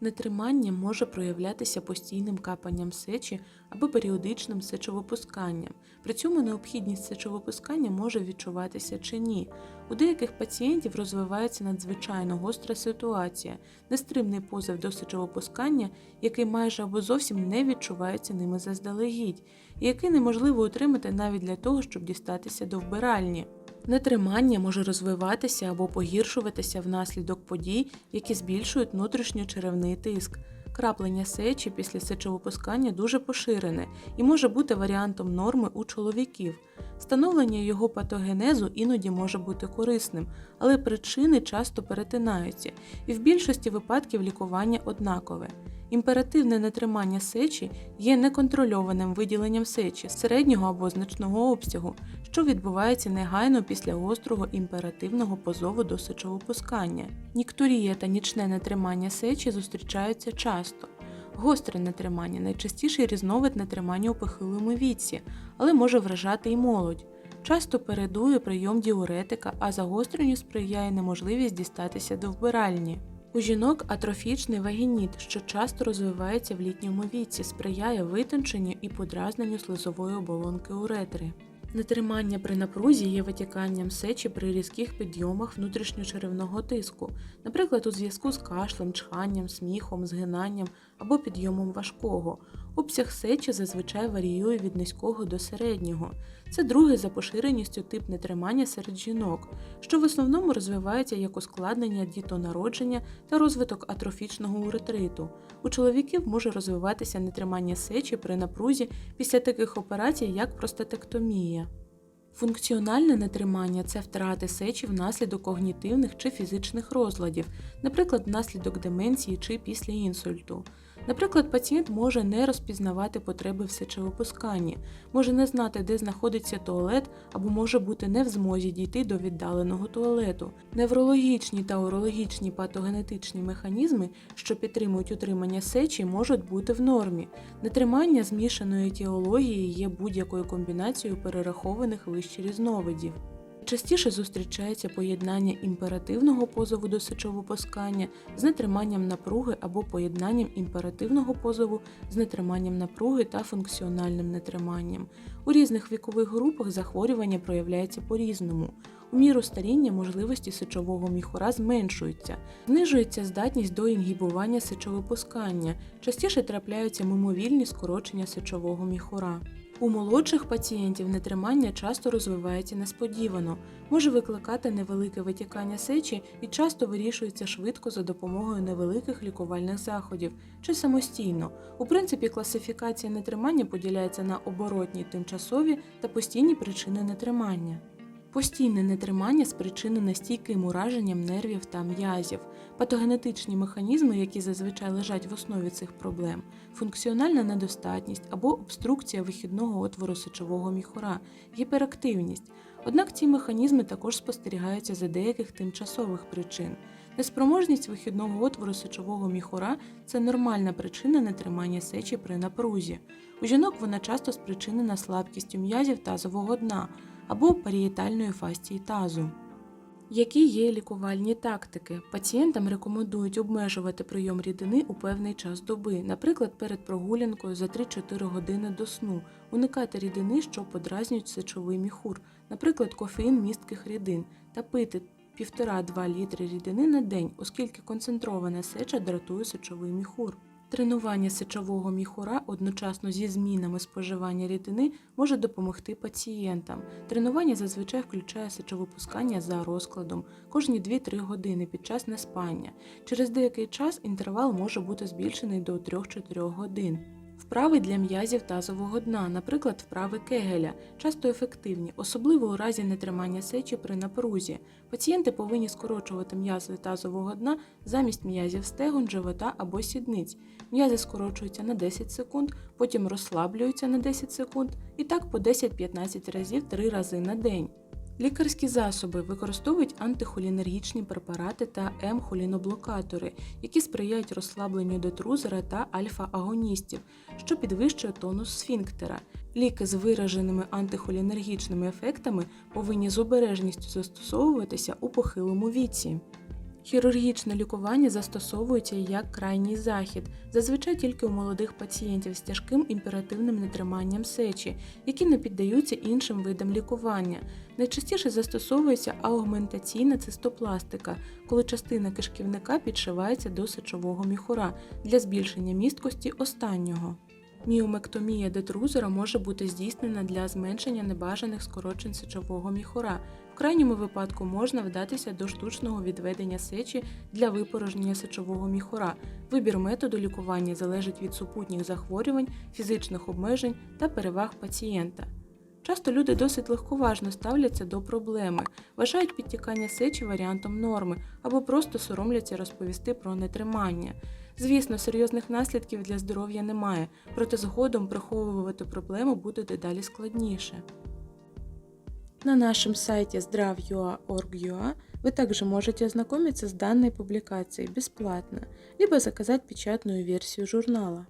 Нетримання може проявлятися постійним капанням сечі або періодичним сечовипусканням. При цьому необхідність сечовипускання може відчуватися чи ні. У деяких пацієнтів розвивається надзвичайно гостра ситуація, нестримний позов до сечовипускання, який майже або зовсім не відчувається ними заздалегідь, і який неможливо утримати навіть для того, щоб дістатися до вбиральні. Нетримання може розвиватися або погіршуватися внаслідок подій, які збільшують внутрішньочеревний тиск. Краплення сечі після сечовипускання дуже поширене і може бути варіантом норми у чоловіків. Встановлення його патогенезу іноді може бути корисним, але причини часто перетинаються, і в більшості випадків лікування однакове. Імперативне нетримання сечі є неконтрольованим виділенням сечі середнього або значного обсягу, що відбувається негайно після гострого імперативного позову до сечовипускання. Ніктурія та нічне нетримання сечі зустрічаються часто. Гостре нетримання найчастіший різновид нетримання у похилому віці, але може вражати й молодь. Часто передує прийом діуретика, а загостренню сприяє неможливість дістатися до вбиральні. У жінок атрофічний вагініт, що часто розвивається в літньому віці, сприяє витонченню і подразненню слизової оболонки уретри. Нетримання при напрузі є витіканням сечі при різких підйомах внутрішньочеревного тиску, наприклад, у зв'язку з кашлем, чханням, сміхом, згинанням або підйомом важкого. Обсяг сечі зазвичай варіює від низького до середнього. Це другий за поширеністю тип нетримання серед жінок, що в основному розвивається як ускладнення дітонародження та розвиток атрофічного уретриту. У чоловіків може розвиватися нетримання сечі при напрузі після таких операцій, як простатектомія. Функціональне нетримання це втрати сечі внаслідок когнітивних чи фізичних розладів, наприклад, внаслідок деменції чи після інсульту. Наприклад, пацієнт може не розпізнавати потреби в сечовипусканні, може не знати, де знаходиться туалет, або може бути не в змозі дійти до віддаленого туалету. Неврологічні та урологічні патогенетичні механізми, що підтримують утримання сечі, можуть бути в нормі. Нетримання змішаної етіології є будь-якою комбінацією перерахованих вище різновидів. Частіше зустрічається поєднання імперативного позову до сечовипускання з нетриманням напруги або поєднанням імперативного позову з нетриманням напруги та функціональним нетриманням. У різних вікових групах захворювання проявляється по-різному. У міру старіння можливості сечового міхура зменшуються, знижується здатність до інгібування сечовипускання, частіше трапляються мимовільні скорочення сечового міхура. У молодших пацієнтів нетримання часто розвивається несподівано, може викликати невелике витікання сечі і часто вирішується швидко за допомогою невеликих лікувальних заходів чи самостійно. У принципі, класифікація нетримання поділяється на оборотні, тимчасові та постійні причини нетримання. Постійне нетримання спричинене стійким ураженням нервів та м'язів, патогенетичні механізми, які зазвичай лежать в основі цих проблем, функціональна недостатність або обструкція вихідного отвору сечового міхура, гіперактивність. Однак ці механізми також спостерігаються за деяких тимчасових причин. Неспроможність вихідного отвору сечового міхура це нормальна причина нетримання сечі при напрузі. У жінок вона часто спричинена слабкістю м'язів тазового дна або парієтальної фастії тазу. Які є лікувальні тактики? Пацієнтам рекомендують обмежувати прийом рідини у певний час доби, наприклад, перед прогулянкою за 3-4 години до сну, уникати рідини, що подразнюють сечовий міхур, наприклад, кофеїн містких рідин, та пити 1,5-2 літри рідини на день, оскільки концентрована сеча дратує сечовий міхур. Тренування сечового міхура одночасно зі змінами споживання рідини може допомогти пацієнтам. Тренування зазвичай включає сечовипускання за розкладом кожні 2-3 години під час неспання. Через деякий час інтервал може бути збільшений до 3-4 годин. Вправи для м'язів тазового дна, наприклад, вправи кегеля, часто ефективні, особливо у разі нетримання сечі при напрузі. Пацієнти повинні скорочувати м'язи тазового дна замість м'язів стегон, живота або сідниць. М'язи скорочуються на 10 секунд, потім розслаблюються на 10 секунд і так по 10-15 разів 3 рази на день. Лікарські засоби використовують антихолінергічні препарати та М-холіноблокатори, які сприяють розслабленню детрузера та альфа-агоністів, що підвищує тонус сфінктера. Ліки з вираженими антихолінергічними ефектами повинні з обережністю застосовуватися у похилому віці. Хірургічне лікування застосовується як крайній захід, зазвичай тільки у молодих пацієнтів з тяжким імперативним нетриманням сечі, які не піддаються іншим видам лікування. Найчастіше застосовується аугментаційна цистопластика, коли частина кишківника підшивається до сечового міхура для збільшення місткості останнього. Міомектомія детрузора може бути здійснена для зменшення небажаних скорочень сечового міхура. В крайньому випадку можна вдатися до штучного відведення сечі для випорожнення сечового міхура. Вибір методу лікування залежить від супутніх захворювань, фізичних обмежень та переваг пацієнта. Часто люди досить легковажно ставляться до проблеми, вважають підтікання сечі варіантом норми або просто соромляться розповісти про нетримання. Звісно, серйозних наслідків для здоров'я немає, проте згодом приховувати проблему буде дедалі складніше. На нашем сайте zdrav.ua.org.ua вы также можете ознакомиться с данной публикацией бесплатно, либо заказать печатную версию журнала.